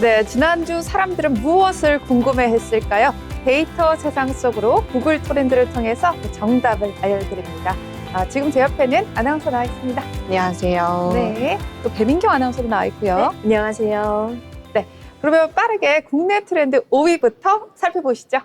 네, 지난주 사람들은 무엇을 궁금해 했을까요? 데이터 세상 속으로 구글 트렌드를 통해서 그 정답을 알려드립니다. 아, 지금 제 옆에는 아나운서 나와 있습니다. 안녕하세요. 네, 또 배민경 아나운서도 나와 있고요. 안녕하세요. 그러면 빠르게 국내 트렌드 5위부터 살펴보시죠.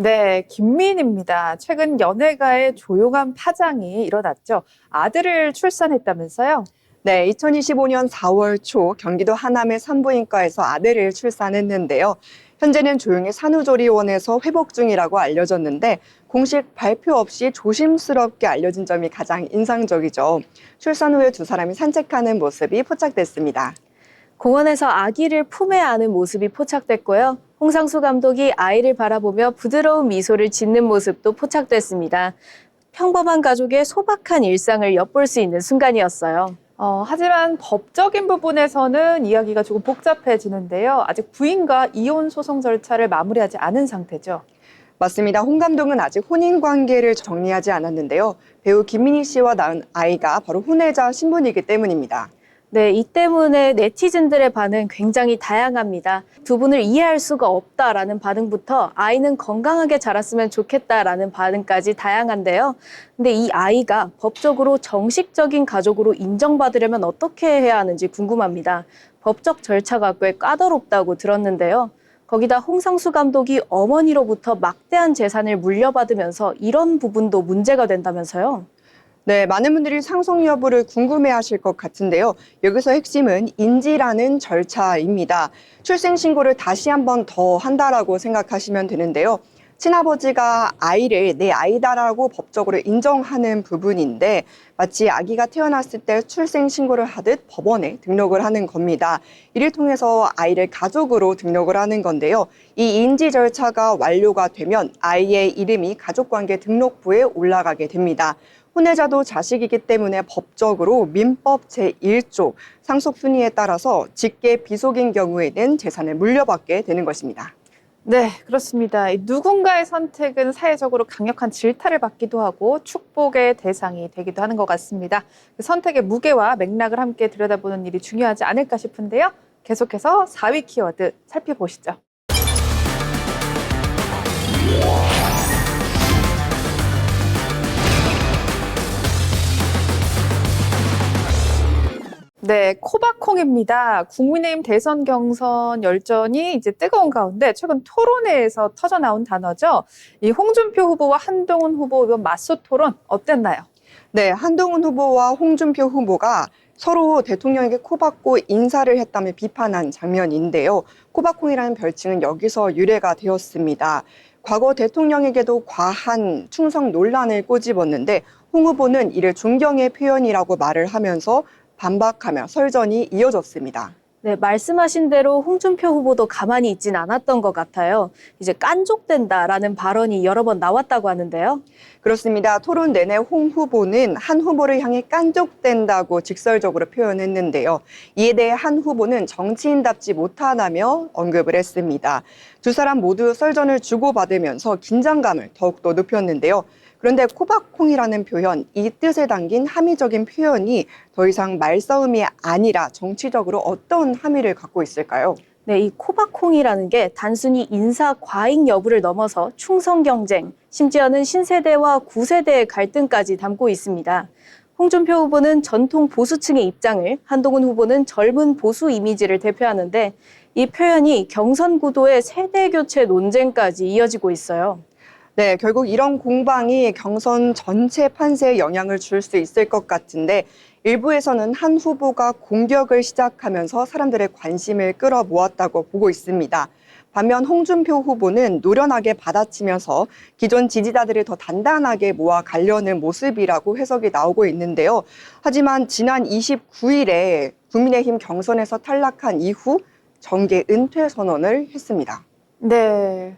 네, 김민입니다. 최근 연예가에 조용한 파장이 일어났죠. 아들을 출산했다면서요? 네, 2025년 4월 초 경기도 하남의 산부인과에서 아들을 출산했는데요. 현재는 조용히 산후조리원에서 회복 중이라고 알려졌는데 공식 발표 없이 조심스럽게 알려진 점이 가장 인상적이죠. 출산 후에 두 사람이 산책하는 모습이 포착됐습니다. 공원에서 아기를 품에 안은 모습이 포착됐고요. 홍상수 감독이 아이를 바라보며 부드러운 미소를 짓는 모습도 포착됐습니다. 평범한 가족의 소박한 일상을 엿볼 수 있는 순간이었어요. 어, 하지만 법적인 부분에서는 이야기가 조금 복잡해지는데요. 아직 부인과 이혼 소송 절차를 마무리하지 않은 상태죠. 맞습니다. 홍 감독은 아직 혼인 관계를 정리하지 않았는데요. 배우 김민희 씨와 낳은 아이가 바로 혼외자 신분이기 때문입니다. 네, 이 때문에 네티즌들의 반응 굉장히 다양합니다. 두 분을 이해할 수가 없다라는 반응부터 아이는 건강하게 자랐으면 좋겠다라는 반응까지 다양한데요. 근데 이 아이가 법적으로 정식적인 가족으로 인정받으려면 어떻게 해야 하는지 궁금합니다. 법적 절차가 꽤 까다롭다고 들었는데요. 거기다 홍상수 감독이 어머니로부터 막대한 재산을 물려받으면서 이런 부분도 문제가 된다면서요. 네, 많은 분들이 상속 여부를 궁금해 하실 것 같은데요. 여기서 핵심은 인지라는 절차입니다. 출생신고를 다시 한 번 더 한다라고 생각하시면 되는데요. 친아버지가 아이를 내 아이다라고 법적으로 인정하는 부분인데 마치 아기가 태어났을 때 출생신고를 하듯 법원에 등록을 하는 겁니다. 이를 통해서 아이를 가족으로 등록을 하는 건데요. 이 인지 절차가 완료가 되면 아이의 이름이 가족관계 등록부에 올라가게 됩니다. 혼외자도 자식이기 때문에 법적으로 민법 제1조 상속 순위에 따라서 직계 비속인 경우에는 재산을 물려받게 되는 것입니다. 네, 그렇습니다. 이 누군가의 선택은 사회적으로 강력한 질타를 받기도 하고 축복의 대상이 되기도 하는 것 같습니다. 그 선택의 무게와 맥락을 함께 들여다보는 일이 중요하지 않을까 싶은데요. 계속해서 4위 키워드 살펴보시죠. 네, 코바콩입니다. 국민의힘 대선 경선 열전이 이제 뜨거운 가운데 최근 토론회에서 터져 나온 단어죠. 이 홍준표 후보와 한동훈 후보 이번 맞소 토론 어땠나요? 네, 한동훈 후보와 홍준표 후보가 서로 대통령에게 코박고 인사를 했다며 비판한 장면인데요. 코박콩이라는 별칭은 여기서 유래가 되었습니다. 과거 대통령에게도 과한 충성 논란을 꼬집었는데 홍 후보는 이를 존경의 표현이라고 말을 하면서 반박하며 설전이 이어졌습니다. 네, 말씀하신 대로 홍준표 후보도 가만히 있진 않았던 것 같아요. 이제 깐족된다라는 발언이 여러 번 나왔다고 하는데요. 그렇습니다. 토론 내내 홍 후보는 한 후보를 향해 깐족된다고 직설적으로 표현했는데요. 이에 대해 한 후보는 정치인답지 못하다며 언급을 했습니다. 두 사람 모두 썰전을 주고받으면서 긴장감을 더욱더 높였는데요. 그런데 코박콩이라는 표현, 이 뜻에 담긴 함의적인 표현이 더 이상 말싸움이 아니라 정치적으로 어떤 함의를 갖고 있을까요? 네, 이 코바콩이라는 게 단순히 인사 과잉 여부를 넘어서 충성 경쟁, 심지어는 신세대와 구세대의 갈등까지 담고 있습니다. 홍준표 후보는 전통 보수층의 입장을, 한동훈 후보는 젊은 보수 이미지를 대표하는데 이 표현이 경선 구도의 세대 교체 논쟁까지 이어지고 있어요. 네, 결국 이런 공방이 경선 전체 판세에 영향을 줄 수 있을 것 같은데 일부에서는 한 후보가 공격을 시작하면서 사람들의 관심을 끌어모았다고 보고 있습니다. 반면 홍준표 후보는 노련하게 받아치면서 기존 지지자들을 더 단단하게 모아 가려는 모습이라고 해석이 나오고 있는데요. 하지만 지난 29일에 국민의힘 경선에서 탈락한 이후 정계 은퇴 선언을 했습니다. 네.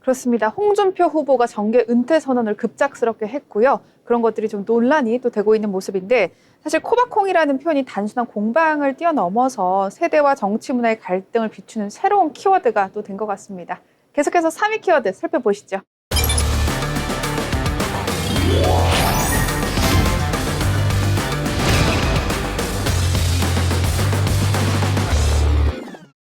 그렇습니다. 홍준표 후보가 정계 은퇴 선언을 급작스럽게 했고요. 그런 것들이 좀 논란이 또 되고 있는 모습인데 사실 코바콩이라는 표현이 단순한 공방을 뛰어넘어서 세대와 정치 문화의 갈등을 비추는 새로운 키워드가 또 된 것 같습니다. 계속해서 3위 키워드 살펴보시죠.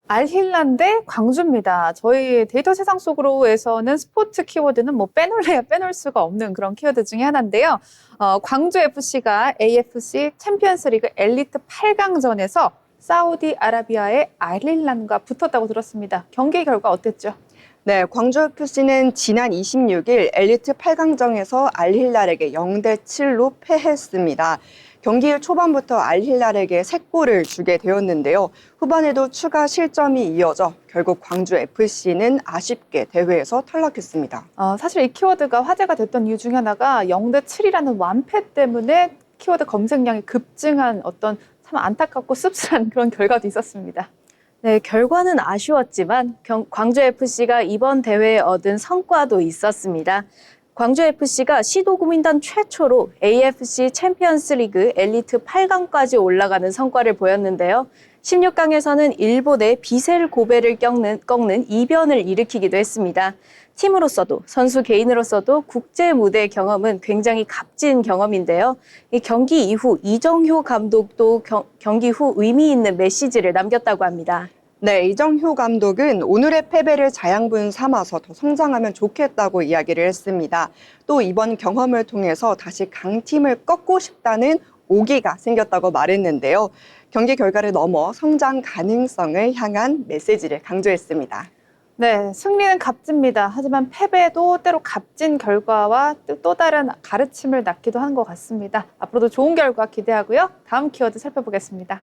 알힐란 대 광주입니다. 저희 데이터 세상 속으로에서는 스포츠 키워드는 뭐 빼놓을래야 빼놓을 수가 없는 그런 키워드 중에 하나인데요. 어, 광주 FC가 AFC 챔피언스 리그 엘리트 8강전에서 사우디아라비아의 알힐란과 붙었다고 들었습니다. 경기 결과 어땠죠? 네, 광주 FC는 지난 26일 엘리트 8강전에서 알힐랄에게 0대 7로 패했습니다. 경기 초반부터 알힐랄에게 3골을 주게 되었는데요. 후반에도 추가 실점이 이어져 결국 광주 FC는 아쉽게 대회에서 탈락했습니다. 어, 사실 이 키워드가 화제가 됐던 이유 중에 하나가 0대 7이라는 완패 때문에 키워드 검색량이 급증한 어떤 참 안타깝고 씁쓸한 그런 결과도 있었습니다. 네, 결과는 아쉬웠지만 경- 광주 FC가 이번 대회에 얻은 성과도 있었습니다. 광주 FC가 시도구민단 최초로 AFC 챔피언스 리그 엘리트 8강까지 올라가는 성과를 보였는데요. 16강에서는 일본의 비셀 고베를 꺾는, 꺾는 이변을 일으키기도 했습니다. 팀으로서도 선수 개인으로서도 국제 무대 경험은 굉장히 값진 경험인데요. 이 경기 이후 이정효 감독도 경, 경기 후 의미 있는 메시지를 남겼다고 합니다. 네, 이정효 감독은 오늘의 패배를 자양분 삼아서 더 성장하면 좋겠다고 이야기를 했습니다. 또 이번 경험을 통해서 다시 강팀을 꺾고 싶다는 오기가 생겼다고 말했는데요. 경기 결과를 넘어 성장 가능성을 향한 메시지를 강조했습니다. 네, 승리는 값집니다. 하지만 패배도 때로 값진 결과와 또- 또 다른 가르침을 낳기도 하는 것 같습니다. 앞으로도 좋은 결과 기대하고요. 다음 키워드 살펴보겠습니다.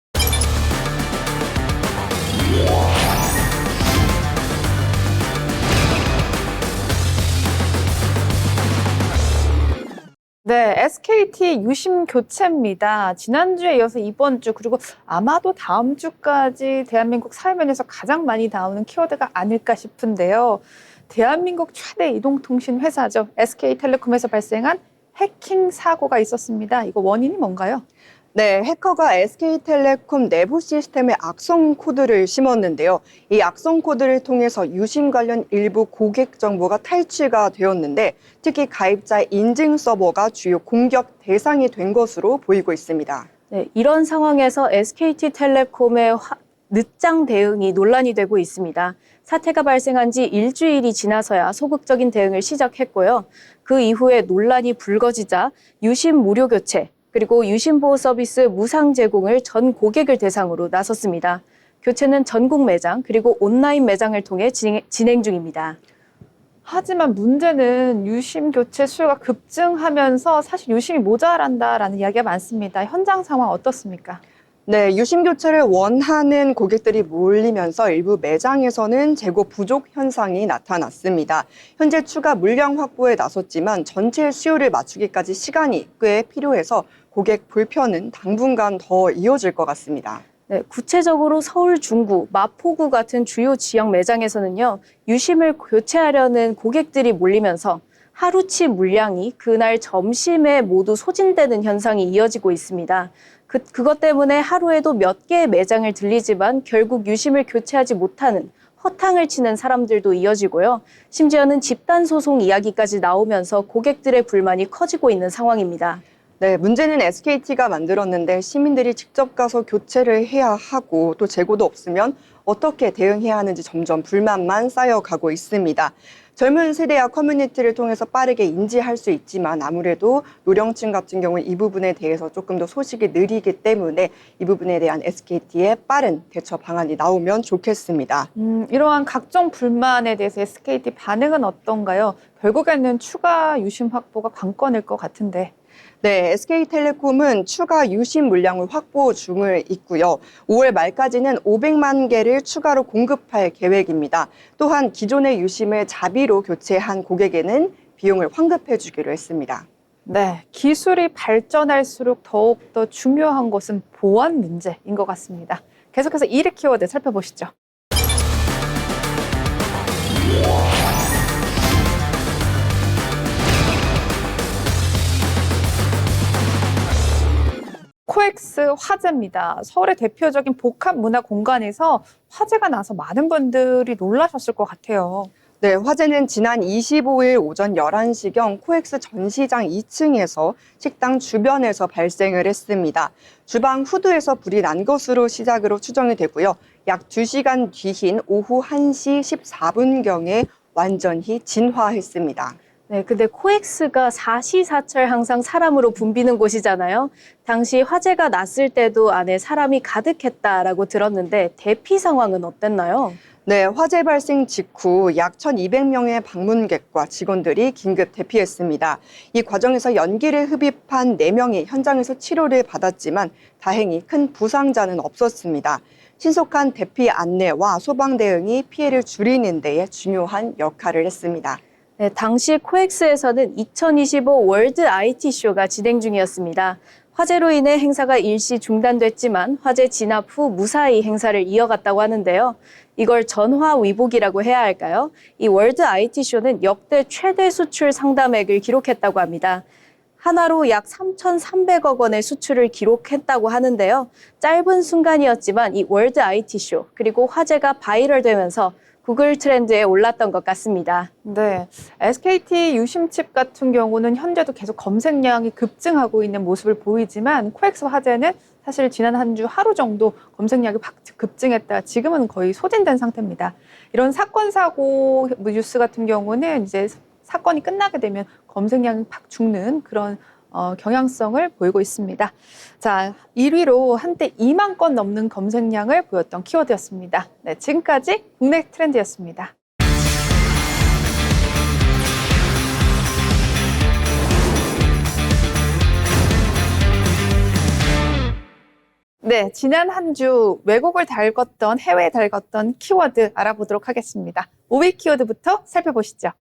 네, SKT 유심 교체입니다. 지난주에 이어서 이번 주 그리고 아마도 다음 주까지 대한민국 사회면에서 가장 많이 나오는 키워드가 아닐까 싶은데요. 대한민국 최대 이동통신 회사죠. SK텔레콤에서 발생한 해킹 사고가 있었습니다. 이거 원인이 뭔가요? 네, 해커가 SK텔레콤 내부 시스템에 악성 코드를 심었는데요. 이 악성 코드를 통해서 유심 관련 일부 고객 정보가 탈취가 되었는데 특히 가입자 인증 서버가 주요 공격 대상이 된 것으로 보이고 있습니다. 네, 이런 상황에서 SKT텔레콤의 화- 늦장 대응이 논란이 되고 있습니다. 사태가 발생한 지 일주일이 지나서야 소극적인 대응을 시작했고요. 그 이후에 논란이 불거지자 유심 무료 교체, 그리고 유심 보호 서비스 무상 제공을 전 고객을 대상으로 나섰습니다. 교체는 전국 매장, 그리고 온라인 매장을 통해 진행, 진행 중입니다. 하지만 문제는 유심 교체 수요가 급증하면서 사실 유심이 모자란다라는 이야기가 많습니다. 현장 상황 어떻습니까? 네, 유심 교체를 원하는 고객들이 몰리면서 일부 매장에서는 재고 부족 현상이 나타났습니다. 현재 추가 물량 확보에 나섰지만 전체 수요를 맞추기까지 시간이 꽤 필요해서 고객 불편은 당분간 더 이어질 것 같습니다. 네, 구체적으로 서울 중구, 마포구 같은 주요 지역 매장에서는요, 유심을 교체하려는 고객들이 몰리면서 하루치 물량이 그날 점심에 모두 소진되는 현상이 이어지고 있습니다. 그, 그것 때문에 하루에도 몇 개의 매장을 들리지만 결국 유심을 교체하지 못하는 허탕을 치는 사람들도 이어지고요. 심지어는 집단 소송 이야기까지 나오면서 고객들의 불만이 커지고 있는 상황입니다. 네, 문제는 SKT가 만들었는데 시민들이 직접 가서 교체를 해야 하고 또 재고도 없으면 어떻게 대응해야 하는지 점점 불만만 쌓여가고 있습니다. 젊은 세대와 커뮤니티를 통해서 빠르게 인지할 수 있지만 아무래도 노령층 같은 경우는 이 부분에 대해서 조금 더 소식이 느리기 때문에 이 부분에 대한 SKT의 빠른 대처 방안이 나오면 좋겠습니다. 음, 이러한 각종 불만에 대해서 SKT 반응은 어떤가요? 결국에는 추가 유심 확보가 관건일 것 같은데. 네, SK텔레콤은 추가 유심 물량을 확보 중을 있고요. 5월 말까지는 500만 개를 추가로 공급할 계획입니다. 또한 기존의 유심을 자비로 교체한 고객에는 비용을 환급해 주기로 했습니다. 네, 기술이 발전할수록 더욱더 중요한 것은 보안 문제인 것 같습니다. 계속해서 이르 키워드 살펴보시죠. 코엑스 화재입니다. 서울의 대표적인 복합 문화 공간에서 화재가 나서 많은 분들이 놀라셨을 것 같아요. 네, 화재는 지난 25일 오전 11시경 코엑스 전시장 2층에서 식당 주변에서 발생을 했습니다. 주방 후드에서 불이 난 것으로 시작으로 추정이 되고요. 약 2시간 뒤인 오후 1시 14분경에 완전히 진화했습니다. 네, 근데 코엑스가 사시사철 항상 사람으로 붐비는 곳이잖아요. 당시 화재가 났을 때도 안에 사람이 가득했다라고 들었는데 대피 상황은 어땠나요? 네, 화재 발생 직후 약 1,200명의 방문객과 직원들이 긴급 대피했습니다. 이 과정에서 연기를 흡입한 4명이 현장에서 치료를 받았지만 다행히 큰 부상자는 없었습니다. 신속한 대피 안내와 소방 대응이 피해를 줄이는 데에 중요한 역할을 했습니다. 네, 당시 코엑스에서는 2025 월드 IT 쇼가 진행 중이었습니다. 화재로 인해 행사가 일시 중단됐지만 화재 진압 후 무사히 행사를 이어갔다고 하는데요. 이걸 전화 위복이라고 해야 할까요? 이 월드 IT 쇼는 역대 최대 수출 상담액을 기록했다고 합니다. 하나로 약 3,300억 원의 수출을 기록했다고 하는데요. 짧은 순간이었지만 이 월드 IT 쇼 그리고 화제가 바이럴되면서 구글 트렌드에 올랐던 것 같습니다. 네. SKT 유심칩 같은 경우는 현재도 계속 검색량이 급증하고 있는 모습을 보이지만 코엑스 화재는 사실 지난 한 주 하루 정도 검색량이 확 급증했다. 지금은 거의 소진된 상태입니다. 이런 사건 사고 뉴스 같은 경우는 이제 사건이 끝나게 되면 검색량이 팍 죽는 그런 어, 경향성을 보이고 있습니다. 자, 1위로 한때 2만 건 넘는 검색량을 보였던 키워드였습니다. 네, 지금까지 국내 트렌드였습니다. 네, 지난 한 주 외국을 달궜던 해외에 달궜던 키워드 알아보도록 하겠습니다. 5위 키워드부터 살펴보시죠.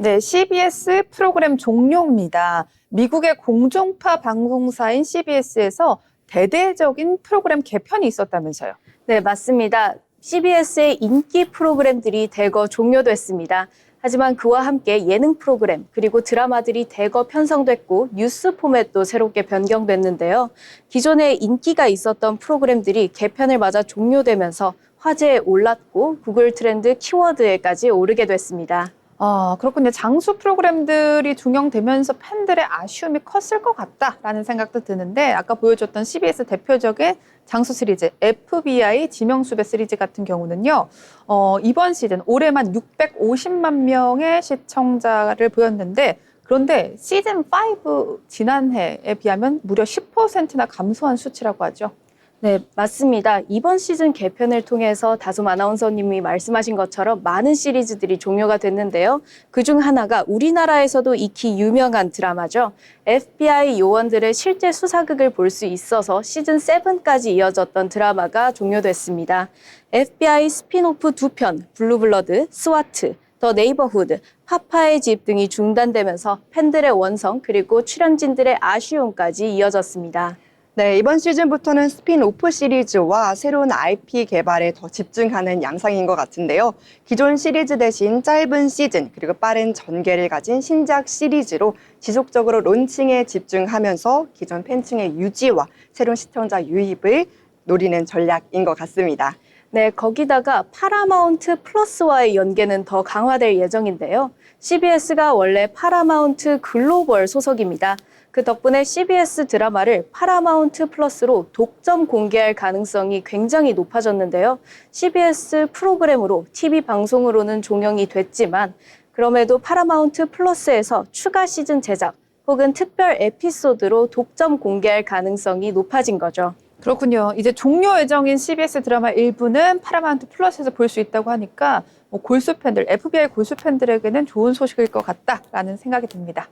네, CBS 프로그램 종료입니다. 미국의 공중파 방송사인 CBS에서 대대적인 프로그램 개편이 있었다면서요. 네, 맞습니다. CBS의 인기 프로그램들이 대거 종료됐습니다. 하지만 그와 함께 예능 프로그램 그리고 드라마들이 대거 편성됐고 뉴스 포맷도 새롭게 변경됐는데요. 기존에 인기가 있었던 프로그램들이 개편을 맞아 종료되면서 화제에 올랐고 구글 트렌드 키워드에까지 오르게 됐습니다. 아, 그렇군요. 장수 프로그램들이 중용되면서 팬들의 아쉬움이 컸을 것 같다라는 생각도 드는데 아까 보여줬던 CBS 대표적인 장수 시리즈 FBI 지명수배 시리즈 같은 경우는요. 어, 이번 시즌 올해만 650만 명의 시청자를 보였는데 그런데 시즌 5 지난해에 비하면 무려 10%나 감소한 수치라고 하죠. 네, 맞습니다. 이번 시즌 개편을 통해서 다솜 아나운서님이 말씀하신 것처럼 많은 시리즈들이 종료가 됐는데요. 그중 하나가 우리나라에서도 익히 유명한 드라마죠. FBI 요원들의 실제 수사극을 볼 수 있어서 시즌 7까지 이어졌던 드라마가 종료됐습니다. FBI 스피노프 두 편, 블루블러드, 스와트, 더 네이버후드, 파파의 집 등이 중단되면서 팬들의 원성 그리고 출연진들의 아쉬움까지 이어졌습니다. 네, 이번 시즌부터는 스핀오프 시리즈와 새로운 IP 개발에 더 집중하는 양상인 것 같은데요. 기존 시리즈 대신 짧은 시즌 그리고 빠른 전개를 가진 신작 시리즈로 지속적으로 론칭에 집중하면서 기존 팬층의 유지와 새로운 시청자 유입을 노리는 전략인 것 같습니다. 네, 거기다가 파라마운트 플러스와의 연계는 더 강화될 예정인데요. CBS가 원래 파라마운트 글로벌 소속입니다. 그 덕분에 CBS 드라마를 파라마운트 플러스로 독점 공개할 가능성이 굉장히 높아졌는데요. CBS 프로그램으로 TV 방송으로는 종영이 됐지만 그럼에도 파라마운트 플러스에서 추가 시즌 제작 혹은 특별 에피소드로 독점 공개할 가능성이 높아진 거죠. 그렇군요. 이제 종료 예정인 CBS 드라마 일부는 파라마운트 플러스에서 볼 수 있다고 하니까 뭐 골수 팬들, FBI 골수 팬들에게는 좋은 소식일 것 같다라는 생각이 듭니다.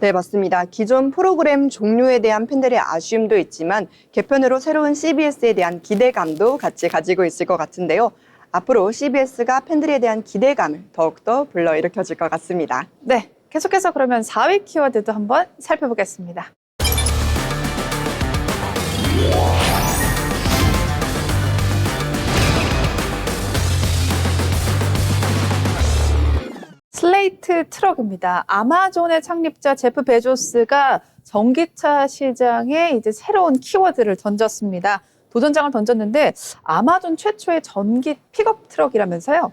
네, 맞습니다. 기존 프로그램 종료에 대한 팬들의 아쉬움도 있지만 개편으로 새로운 CBS에 대한 기대감도 같이 가지고 있을 것 같은데요. 앞으로 CBS가 팬들에 대한 기대감을 더욱더 불러일으켜줄 것 같습니다. 네, 계속해서 그러면 4위 키워드도 한번 살펴보겠습니다. 슬레이트 트럭입니다. 아마존의 창립자 제프 베조스가 전기차 시장에 이제 새로운 키워드를 던졌습니다. 도전장을 던졌는데 아마존 최초의 전기 픽업 트럭이라면서요.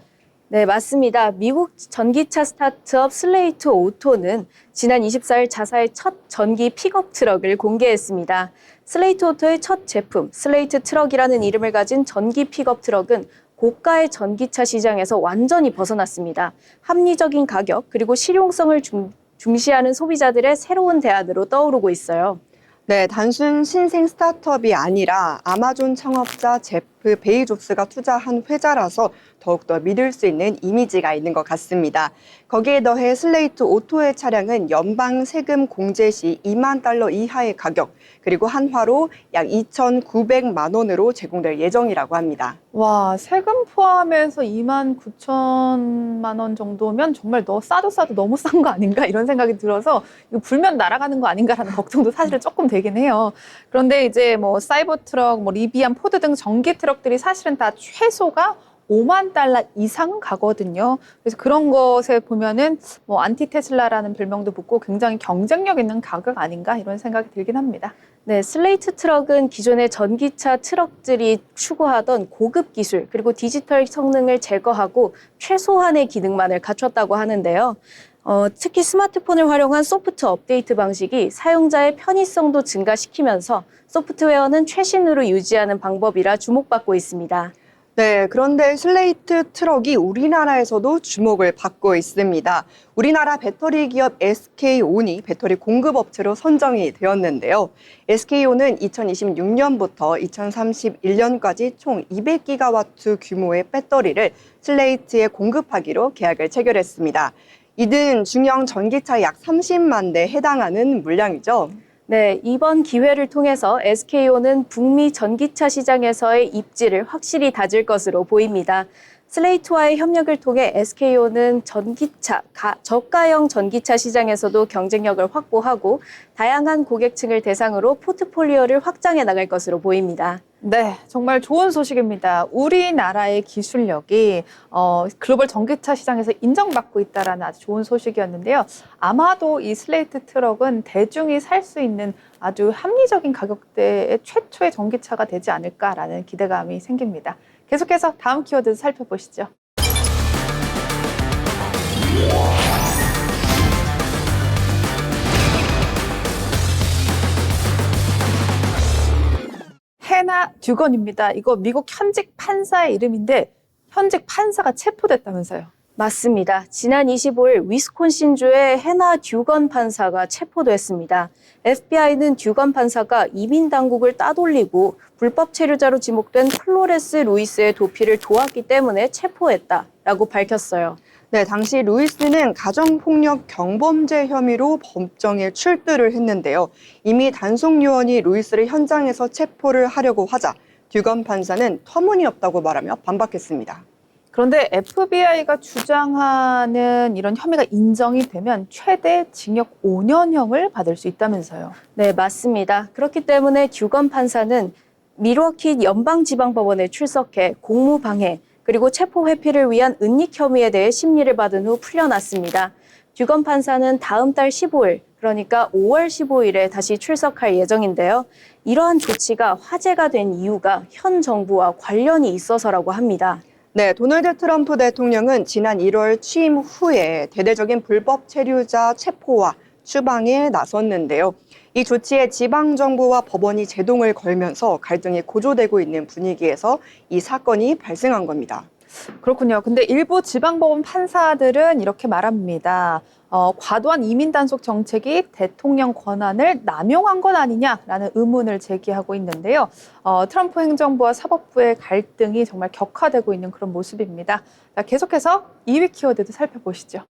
네, 맞습니다. 미국 전기차 스타트업 슬레이트 오토는 지난 24일 자사의 첫 전기 픽업 트럭을 공개했습니다. 슬레이트 오토의 첫 제품, 슬레이트 트럭이라는 이름을 가진 전기 픽업 트럭은 고가의 전기차 시장에서 완전히 벗어났습니다. 합리적인 가격, 그리고 실용성을 중, 중시하는 소비자들의 새로운 대안으로 떠오르고 있어요. 네, 단순 신생 스타트업이 아니라 아마존 창업자 제프 베이조스가 투자한 회사라서 더욱더 믿을 수 있는 이미지가 있는 것 같습니다. 거기에 더해 슬레이트 오토의 차량은 연방 세금 공제 시 2만 달러 이하의 가격, 그리고 한화로 약 2,900만 원으로 제공될 예정이라고 합니다. 와, 세금 포함해서 2만 9천만 원 정도면 정말 너 싸도 싸도 너무 싼 거 아닌가 이런 생각이 들어서 이거 불면 날아가는 거 아닌가라는 걱정도 사실은 조금 되긴 해요. 그런데 이제 뭐 사이버 트럭, 뭐 리비안, 포드 등 전기 트럭들이 사실은 다 최소가 5만 달러 이상은 가거든요. 그래서 그런 것에 보면은 뭐 안티 테슬라라는 별명도 붙고 굉장히 경쟁력 있는 가격 아닌가 이런 생각이 들긴 합니다. 네, 슬레이트 트럭은 기존의 전기차 트럭들이 추구하던 고급 기술 그리고 디지털 성능을 제거하고 최소한의 기능만을 갖췄다고 하는데요. 어, 특히 스마트폰을 활용한 소프트 업데이트 방식이 사용자의 편의성도 증가시키면서 소프트웨어는 최신으로 유지하는 방법이라 주목받고 있습니다. 네, 그런데 슬레이트 트럭이 우리나라에서도 주목을 받고 있습니다. 우리나라 배터리 기업 SK온이 배터리 공급 업체로 선정이 되었는데요. SK온은 2026년부터 2031년까지 총 200기가와트 규모의 배터리를 슬레이트에 공급하기로 계약을 체결했습니다. 이는 중형 전기차 약 30만 대에 해당하는 물량이죠. 네, 이번 기회를 통해서 SKO는 북미 전기차 시장에서의 입지를 확실히 다질 것으로 보입니다. 슬레이트와의 협력을 통해 SKO는 전기차, 가, 저가형 전기차 시장에서도 경쟁력을 확보하고 다양한 고객층을 대상으로 포트폴리오를 확장해 나갈 것으로 보입니다. 네, 정말 좋은 소식입니다. 우리나라의 기술력이 어, 글로벌 전기차 시장에서 인정받고 있다라는 아주 좋은 소식이었는데요. 아마도 이 슬레이트 트럭은 대중이 살 수 있는 아주 합리적인 가격대의 최초의 전기차가 되지 않을까라는 기대감이 생깁니다. 계속해서 다음 키워드 살펴보시죠. 헤나 듀건입니다. 이거 미국 현직 판사의 이름인데 현직 판사가 체포됐다면서요. 맞습니다. 지난 25일 위스콘신주의 해나 듀건 판사가 체포됐습니다. FBI는 듀건 판사가 이민 당국을 따돌리고 불법 체류자로 지목된 클로레스 루이스의 도피를 도왔기 때문에 체포했다라고 밝혔어요. 네, 당시 루이스는 가정폭력 경범죄 혐의로 법정에 출두를 했는데요. 이미 단속 요원이 루이스를 현장에서 체포를 하려고 하자 듀건 판사는 터무니없다고 말하며 반박했습니다. 그런데 FBI가 주장하는 이런 혐의가 인정이 되면 최대 징역 5년형을 받을 수 있다면서요. 네, 맞습니다. 그렇기 때문에 듀건 판사는 미러키 연방지방법원에 출석해 공무방해 그리고 체포 회피를 위한 은닉 혐의에 대해 심리를 받은 후 풀려났습니다. 듀건 판사는 다음 달 15일, 그러니까 5월 15일에 다시 출석할 예정인데요. 이러한 조치가 화제가 된 이유가 현 정부와 관련이 있어서라고 합니다. 네, 도널드 트럼프 대통령은 지난 1월 취임 후에 대대적인 불법 체류자 체포와 추방에 나섰는데요. 이 조치에 지방 정부와 법원이 제동을 걸면서 갈등이 고조되고 있는 분위기에서 이 사건이 발생한 겁니다. 그렇군요. 근데 일부 지방법원 판사들은 이렇게 말합니다. 어, 과도한 이민 단속 정책이 대통령 권한을 남용한 것 아니냐라는 의문을 제기하고 있는데요. 어, 트럼프 행정부와 사법부의 갈등이 정말 격화되고 있는 그런 모습입니다. 자, 계속해서 2위 키워드도 살펴보시죠.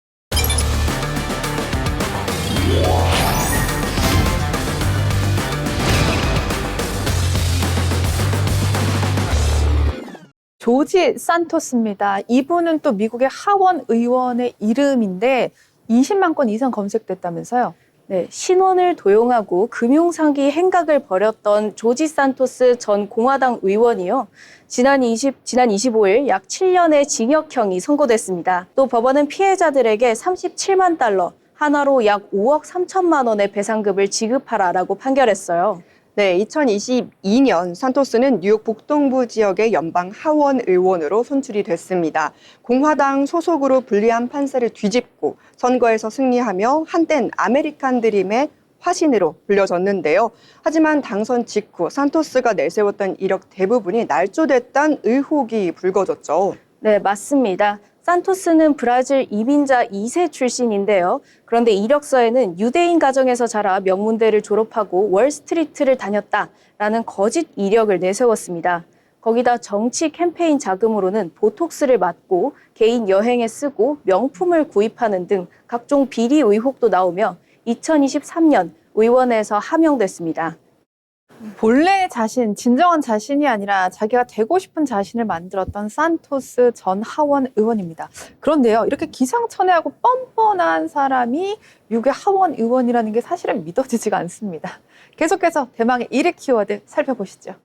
조지 산토스입니다. 이분은 또 미국의 하원 의원의 이름인데 20만 건 이상 검색됐다면서요. 네, 신원을 도용하고 금융 사기 행각을 벌였던 조지 산토스 전 공화당 의원이요. 지난 20, 지난 25일 약 7년의 징역형이 선고됐습니다. 또 법원은 피해자들에게 37만 달러, 하나로 약 5억 3천만 원의 배상금을 지급하라라고 판결했어요. 네, 2022년 산토스는 뉴욕 북동부 지역의 연방 하원 의원으로 선출이 됐습니다. 공화당 소속으로 불리한 판세를 뒤집고 선거에서 승리하며 한땐 아메리칸 드림의 화신으로 불려졌는데요. 하지만 당선 직후 산토스가 내세웠던 이력 대부분이 날조됐다는 의혹이 불거졌죠. 네, 맞습니다. 산토스는 브라질 이민자 2세 출신인데요. 그런데 이력서에는 유대인 가정에서 자라 명문대를 졸업하고 월스트리트를 다녔다라는 거짓 이력을 내세웠습니다. 거기다 정치 캠페인 자금으로는 보톡스를 맞고 개인 여행에 쓰고 명품을 구입하는 등 각종 비리 의혹도 나오며 2023년 의원에서 하명됐습니다. 본래 자신, 진정한 자신이 아니라 자기가 되고 싶은 자신을 만들었던 산토스 전 하원 의원입니다. 그런데요, 이렇게 기상천외하고 뻔뻔한 사람이 미국의 하원 의원이라는 게 사실은 믿어지지가 않습니다. 계속해서 대망의 1위 키워드 살펴보시죠.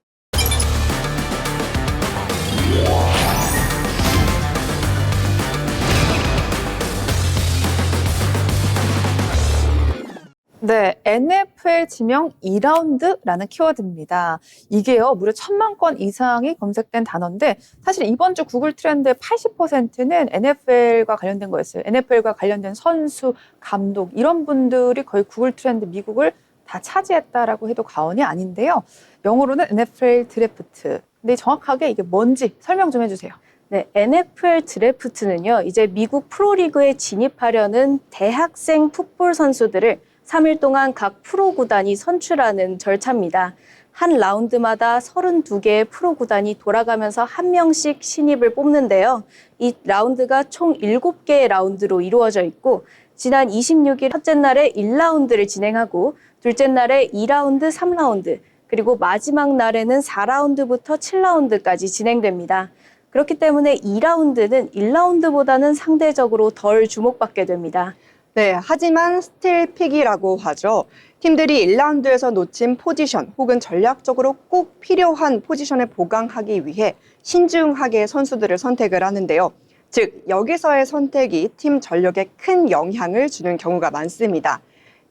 네, NFL 지명 2라운드라는 키워드입니다. 이게요, 무려 천만 건 이상이 검색된 단어인데, 사실 이번 주 구글 트렌드의 80%는 NFL과 관련된 거였어요. NFL과 관련된 선수, 감독, 이런 분들이 거의 구글 트렌드 미국을 다 차지했다라고 해도 과언이 아닌데요. 영어로는 NFL 드래프트. 근데 정확하게 이게 뭔지 설명 좀 해주세요. 네, NFL 드래프트는요, 이제 미국 프로리그에 진입하려는 대학생 풋볼 선수들을 3일 동안 각 프로 구단이 선출하는 절차입니다. 한 라운드마다 32개의 프로 구단이 돌아가면서 한 명씩 신입을 뽑는데요. 이 라운드가 총 7개의 라운드로 이루어져 있고, 지난 26일 첫째 날에 1라운드를 진행하고, 둘째 날에 2라운드, 3라운드, 그리고 마지막 날에는 4라운드부터 7라운드까지 진행됩니다. 그렇기 때문에 2라운드는 1라운드보다는 상대적으로 덜 주목받게 됩니다. 네, 하지만 스틸 픽이라고 하죠. 팀들이 1라운드에서 놓친 포지션 혹은 전략적으로 꼭 필요한 포지션을 보강하기 위해 신중하게 선수들을 선택을 하는데요. 즉, 여기서의 선택이 팀 전력에 큰 영향을 주는 경우가 많습니다.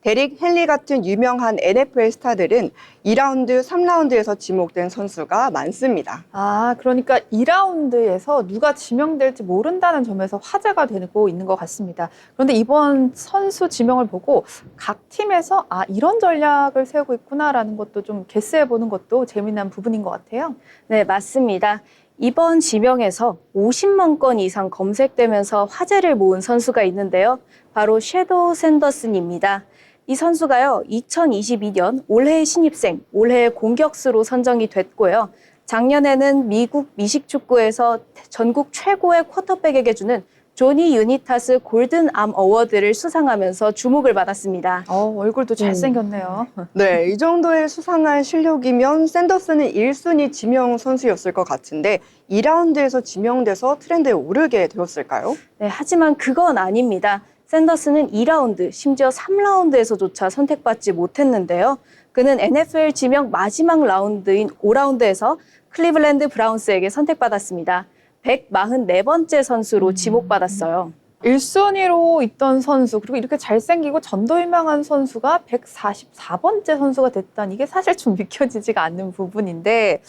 데릭 헨리 같은 유명한 NFL 스타들은 2라운드, 3라운드에서 지목된 선수가 많습니다. 아, 그러니까 2라운드에서 누가 지명될지 모른다는 점에서 화제가 되고 있는 것 같습니다. 그런데 이번 선수 지명을 보고 각 팀에서 아, 이런 전략을 세우고 있구나라는 것도 좀 개스해 보는 것도 재미난 부분인 것 같아요. 네, 맞습니다. 이번 지명에서 50만 건 이상 검색되면서 화제를 모은 선수가 있는데요. 바로 섀도우 샌더슨입니다. 이 선수가요, 2022년 올해의 신입생, 올해의 공격수로 선정이 됐고요. 작년에는 미국 미식 축구에서 전국 최고의 쿼터백에게 주는 조니 유니타스 골든 암 어워드를 수상하면서 주목을 받았습니다. 어, 얼굴도 잘생겼네요. 네, 이 정도의 수상한 실력이면 샌더슨은 1순위 지명 선수였을 것 같은데 2라운드에서 지명돼서 트렌드에 오르게 되었을까요? 네, 하지만 그건 아닙니다. 샌더스는 2라운드, 심지어 3라운드에서조차 선택받지 못했는데요. 그는 NFL 지명 마지막 라운드인 5라운드에서 클리블랜드 브라운스에게 선택받았습니다. 144번째 선수로 지목받았어요. 1순위로 있던 선수, 그리고 이렇게 잘생기고 전도유명한 선수가 144번째 선수가 됐다는 이게 사실 좀 믿겨지지가 않는 부분인데,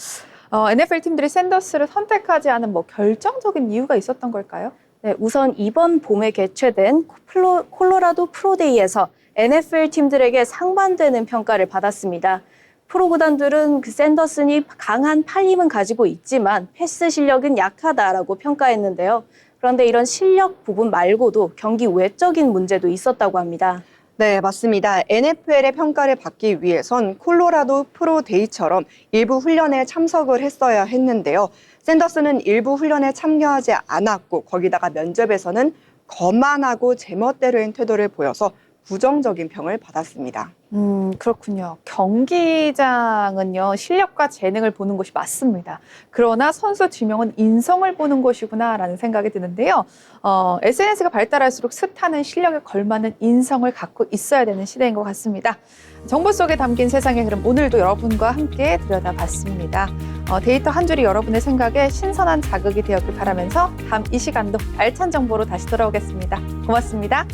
어, NFL 팀들이 샌더스를 선택하지 않은 뭐 결정적인 이유가 있었던 걸까요? 네, 우선 이번 봄에 개최된 플로- 콜로라도 프로데이에서 NFL 팀들에게 상반되는 평가를 받았습니다. 프로 구단들은 그 샌더슨이 강한 팔힘은 가지고 있지만 패스 실력은 약하다라고 평가했는데요. 그런데 이런 실력 부분 말고도 경기 외적인 문제도 있었다고 합니다. 네, 맞습니다. NFL의 평가를 받기 위해선 콜로라도 프로데이처럼 일부 훈련에 참석을 했어야 했는데요. 샌더슨은 일부 훈련에 참여하지 않았고 거기다가 면접에서는 거만하고 제멋대로인 태도를 보여서 부정적인 평을 받았습니다. 음, 그렇군요. 경기장은요, 실력과 재능을 보는 곳이 맞습니다. 그러나 선수 지명은 인성을 보는 곳이구나라는 생각이 드는데요. 어, SNS가 발달할수록 스타는 실력에 걸맞는 인성을 갖고 있어야 되는 시대인 것 같습니다. 정보 속에 담긴 세상의 흐름, 오늘도 여러분과 함께 들여다봤습니다. 어, 데이터 한 줄이 여러분의 생각에 신선한 자극이 되었길 바라면서 다음 이 시간도 알찬 정보로 다시 돌아오겠습니다. 고맙습니다.